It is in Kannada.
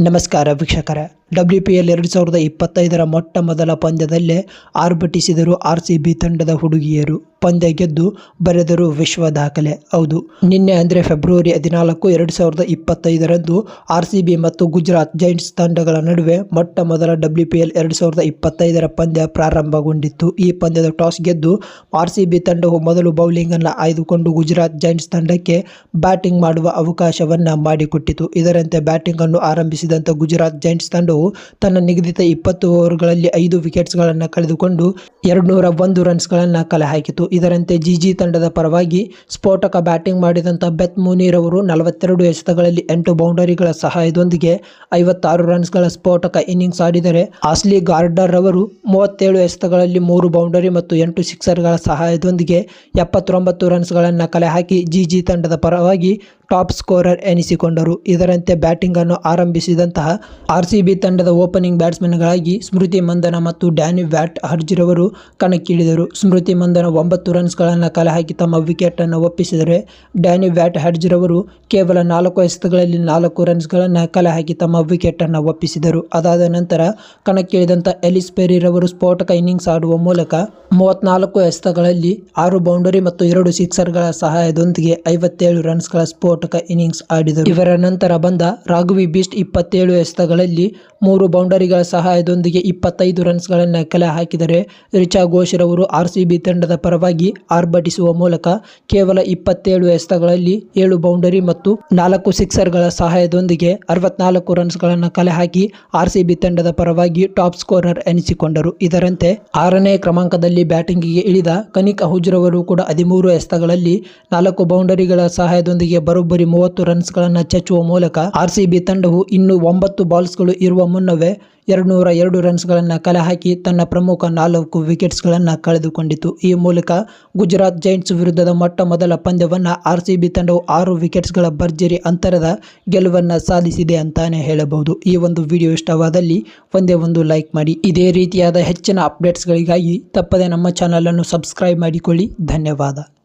ನಮಸ್ಕಾರ ವೀಕ್ಷಕರೇ. ಡಬ್ಲ್ಯೂ ಪಿ ಎಲ್ ಎರಡು ಸಾವಿರದ ಇಪ್ಪತ್ತೈದರ ಮೊಟ್ಟ ಮೊದಲ ಪಂದ್ಯದಲ್ಲೇ ಆರ್ಭಟಿಸಿದರು ಆರ್ ಸಿ ಬಿ ತಂಡದ ಹುಡುಗಿಯರು. ಪಂದ್ಯ ಗೆದ್ದು ಬರೆದರು ವಿಶ್ವ ದಾಖಲೆ. ಹೌದು, ನಿನ್ನೆ ಅಂದರೆ ಫೆಬ್ರವರಿ ಹದಿನಾಲ್ಕು ಎರಡು ಸಾವಿರದ ಇಪ್ಪತ್ತೈದರಂದು ಆರ್ ಸಿ ಬಿ ಮತ್ತು ಗುಜರಾತ್ ಜೈಂಟ್ಸ್ ತಂಡಗಳ ನಡುವೆ ಮೊಟ್ಟ ಮೊದಲ ಡಬ್ಲ್ಯೂ ಪಿ ಎಲ್ ಎರಡು ಸಾವಿರದ ಇಪ್ಪತ್ತೈದರ ಪಂದ್ಯ ಪ್ರಾರಂಭಗೊಂಡಿತ್ತು. ಈ ಪಂದ್ಯದ ಟಾಸ್ ಗೆದ್ದು ಆರ್ ಸಿ ಬಿ ತಂಡವು ಮೊದಲು ಬೌಲಿಂಗನ್ನು ಆಯ್ದುಕೊಂಡು ಗುಜರಾತ್ ಜೈಂಟ್ಸ್ ತಂಡಕ್ಕೆ ಬ್ಯಾಟಿಂಗ್ ಮಾಡುವ ಅವಕಾಶವನ್ನು ಮಾಡಿಕೊಟ್ಟಿತು. ಇದರಂತೆ ಬ್ಯಾಟಿಂಗನ್ನು ಆರಂಭಿಸಿದಂಥ ಗುಜರಾತ್ ಜೈಂಟ್ಸ್ ತಂಡವು ತನ್ನ ನಿಗದಿತ ಇಪ್ಪತ್ತು ಓವರ್ಗಳಲ್ಲಿ ಐದು ವಿಕೆಟ್ಸ್ಗಳನ್ನು ಕಳೆದುಕೊಂಡು ಎರಡುನೂರ ಒಂದು ರನ್ಸ್ಗಳನ್ನು ಕಲೆ ಹಾಕಿತು. ಇದರಂತೆ ಜಿಜಿ ತಂಡದ ಪರವಾಗಿ ಸ್ಫೋಟಕ ಬ್ಯಾಟಿಂಗ್ ಮಾಡಿದಂಥ ಬೆತ್ ಮುನೀರ್ ಅವರು ನಲವತ್ತೆರಡು ಎಸೆತಗಳಲ್ಲಿ ಎಂಟು ಬೌಂಡರಿಗಳ ಸಹಾಯದೊಂದಿಗೆ ಐವತ್ತಾರು ರನ್ಸ್ಗಳ ಸ್ಫೋಟಕ ಇನ್ನಿಂಗ್ಸ್ ಆಡಿದರೆ ಆಸ್ಲಿ ಗಾರ್ಡರ್ ಅವರು ಮೂವತ್ತೇಳು ಎಸೆತಗಳಲ್ಲಿ ಮೂರು ಬೌಂಡರಿ ಮತ್ತು ಎಂಟು ಸಿಕ್ಸರ್ಗಳ ಸಹಾಯದೊಂದಿಗೆ ಎಪ್ಪತ್ತೊಂಬತ್ತು ರನ್ಸ್ಗಳನ್ನು ಕಲೆ ಹಾಕಿ ಜಿಜಿ ತಂಡದ ಪರವಾಗಿ ಟಾಪ್ ಸ್ಕೋರರ್ ಎನಿಸಿಕೊಂಡರು. ಇದರಂತೆ ಬ್ಯಾಟಿಂಗ್ ಅನ್ನು ಆರಂಭಿಸಿದಂತಹ ಆರ್ ಸಿ ಬಿ ತಂಡದ ಓಪನಿಂಗ್ ಬ್ಯಾಟ್ಸ್ಮನ್ಗಳಾಗಿ ಸ್ಮೃತಿ ಮಂದನ ಮತ್ತು ಡ್ಯಾನಿ ವ್ಯಾಟ್ ಹರ್ಜ್ರವರು ಕಣಕ್ಕಿಳಿದರು. ಸ್ಮೃತಿ ಮಂದನ ಒಂಬತ್ತು ರನ್ಸ್ಗಳನ್ನು ಕಲೆಹಾಕಿ ತಮ್ಮ ವಿಕೆಟ್ ಅನ್ನು ಒಪ್ಪಿಸಿದರೆ ಡ್ಯಾನಿ ವ್ಯಾಟ್ ಹರ್ಜಿರವರು ಕೇವಲ ನಾಲ್ಕು ಎಸೆತಗಳಲ್ಲಿ ನಾಲ್ಕು ರನ್ಸ್ಗಳನ್ನು ಕಲೆಹಾಕಿ ತಮ್ಮ ವಿಕೆಟ್ ಅನ್ನು ಒಪ್ಪಿಸಿದರು. ಅದಾದ ನಂತರ ಕಣಕ್ಕಿಳಿದಂಥ ಎಲಿಸ್ ಪೆರಿರವರು ಸ್ಫೋಟಕ ಇನ್ನಿಂಗ್ಸ್ ಆಡುವ ಮೂಲಕ ಮೂವತ್ನಾಲ್ಕು ಎಸೆತಗಳಲ್ಲಿ ಆರು ಬೌಂಡರಿ ಮತ್ತು ಎರಡು ಸಿಕ್ಸರ್ಗಳ ಸಹಾಯದೊಂದಿಗೆ ಐವತ್ತೇಳು ರನ್ಸ್ಗಳ ಸ್ಫೋಟಕ ಇನ್ನಿಂಗ್ಸ್ ಆಡಿದರು. ಇವರ ನಂತರ ಬಂದ ರಾಘವಿ ಬಿಸ್ಟ್ ಇಪ್ಪತ್ತೇಳು ಎಸೆತಗಳಲ್ಲಿ ಮೂರು ಬೌಂಡರಿಗಳ ಸಹಾಯದೊಂದಿಗೆ ಇಪ್ಪತ್ತೈದು ರನ್ಸ್ಗಳನ್ನು ಕಲೆ ಹಾಕಿದರೆ ರಿಚಾ ಘೋಷ್ರವರು ಆರ್ ಸಿ ಬಿ ತಂಡದ ಪರವಾಗಿ ಆರ್ಭಟಿಸುವ ಮೂಲಕ ಕೇವಲ ಇಪ್ಪತ್ತೇಳು ಎಸೆತಗಳಲ್ಲಿ ಏಳು ಬೌಂಡರಿ ಮತ್ತು ನಾಲ್ಕು ಸಿಕ್ಸರ್ಗಳ ಸಹಾಯದೊಂದಿಗೆ ಅರವತ್ನಾಲ್ಕು ರನ್ಸ್ಗಳನ್ನು ಕಲೆ ಹಾಕಿ ಆರ್ ಸಿ ಬಿ ತಂಡದ ಪರವಾಗಿ ಟಾಪ್ ಸ್ಕೋರರ್ ಎನಿಸಿಕೊಂಡರು. ಇದರಂತೆ ಆರನೇ ಕ್ರಮಾಂಕದಲ್ಲಿ ಬ್ಯಾಟಿಂಗಿಗೆ ಇಳಿದ ಕನಿಕ್ ಅಹುಜ್ರವರು ಕೂಡ ಹದಿಮೂರು ಎಸೆತಗಳಲ್ಲಿ ನಾಲ್ಕು ಬೌಂಡರಿಗಳ ಸಹಾಯದೊಂದಿಗೆ ಬರೋಬ್ಬರಿ ಮೂವತ್ತು ರನ್ಸ್ಗಳನ್ನು ಚಚ್ಚುವ ಮೂಲಕ ಆರ್ ಸಿ ಬಿ ತಂಡವು ಇನ್ನು ಒಂಬತ್ತು ಬಾಲ್ಸ್ಗಳು ಇರುವ ಮುನ್ನವೇ ಎರಡುನೂರ ಎರಡು ರನ್ಸ್ಗಳನ್ನು ಕಲೆ ಹಾಕಿ ತನ್ನ ಪ್ರಮುಖ ನಾಲ್ಕು ವಿಕೆಟ್ಸ್ಗಳನ್ನು ಕಳೆದುಕೊಂಡಿತು. ಈ ಮೂಲಕ ಗುಜರಾತ್ ಜೈಂಟ್ಸ್ ವಿರುದ್ಧದ ಮೊಟ್ಟ ಮೊದಲ ಪಂದ್ಯವನ್ನು ಆರ್ ಸಿ ಬಿ ತಂಡವು ಆರು ವಿಕೆಟ್ಸ್ಗಳ ಭರ್ಜರಿ ಅಂತರದ ಗೆಲುವನ್ನು ಸಾಧಿಸಿದೆ ಅಂತಾನೆ ಹೇಳಬಹುದು. ಈ ಒಂದು ವಿಡಿಯೋ ಇಷ್ಟವಾದಲ್ಲಿ ಒಂದೇ ಒಂದು ಲೈಕ್ ಮಾಡಿ. ಇದೇ ರೀತಿಯಾದ ಹೆಚ್ಚಿನ ಅಪ್ಡೇಟ್ಸ್ಗಳಿಗಾಗಿ ತಪ್ಪದೆ ನಮ್ಮ ಚಾನಲನ್ನು ಸಬ್ಸ್ಕ್ರೈಬ್ ಮಾಡಿಕೊಳ್ಳಿ. ಧನ್ಯವಾದ.